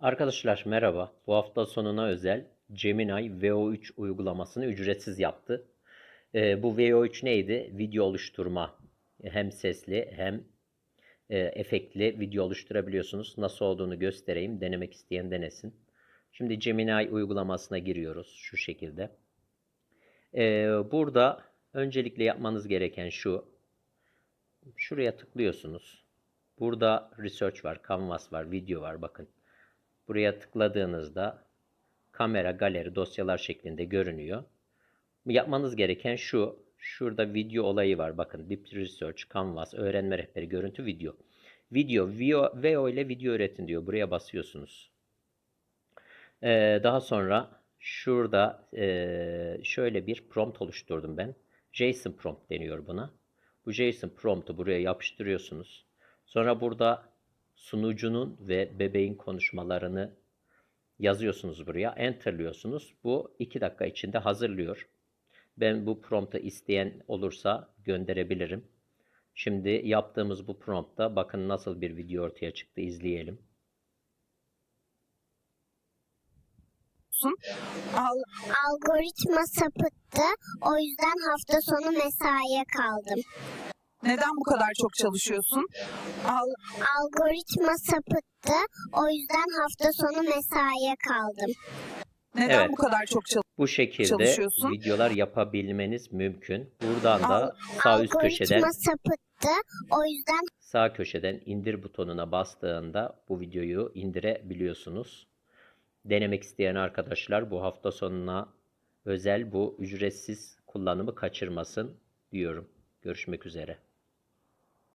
Arkadaşlar merhaba. Bu hafta sonuna özel Gemini VO3 uygulamasını ücretsiz yaptı. Ee, bu VO3 neydi? Video oluşturma. Hem sesli hem e, efektli video oluşturabiliyorsunuz. Nasıl olduğunu göstereyim. Denemek isteyen denesin. Şimdi Gemini uygulamasına giriyoruz şu şekilde. Ee, burada öncelikle yapmanız gereken şu. Şuraya tıklıyorsunuz. Burada research var, canvas var, video var bakın. Buraya tıkladığınızda kamera, galeri, dosyalar şeklinde görünüyor. Yapmanız gereken şu. Şurada video olayı var. Bakın Deep Research, Canvas, öğrenme rehberi, görüntü, video. Video, VO, VO ile video üretin diyor. Buraya basıyorsunuz. Ee, daha sonra şurada ee, şöyle bir prompt oluşturdum ben. JSON prompt deniyor buna. Bu JSON prompt'u buraya yapıştırıyorsunuz. Sonra burada sunucunun ve bebeğin konuşmalarını yazıyorsunuz buraya. Enter'lıyorsunuz. Bu 2 dakika içinde hazırlıyor. Ben bu prompt'u isteyen olursa gönderebilirim. Şimdi yaptığımız bu promptta bakın nasıl bir video ortaya çıktı izleyelim. Al, Algoritma sapıttı. O yüzden hafta sonu mesaiye kaldım. Neden bu kadar çok çalışıyorsun? Al, Algoritma sapıttı. O yüzden hafta sonu mesaiye kaldım. neden Evet. bu kadar çok çalışıyorsun? Bu şekilde Çalışıyorsun. videolar yapabilmeniz mümkün. Buradan da sağ üst köşeden Algoritma sapıttı. O yüzden sağ köşeden indir butonuna bastığında bu videoyu indirebiliyorsunuz. Denemek isteyen arkadaşlar bu hafta sonuna özel bu ücretsiz kullanımı kaçırmasın diyorum. Görüşmek üzere.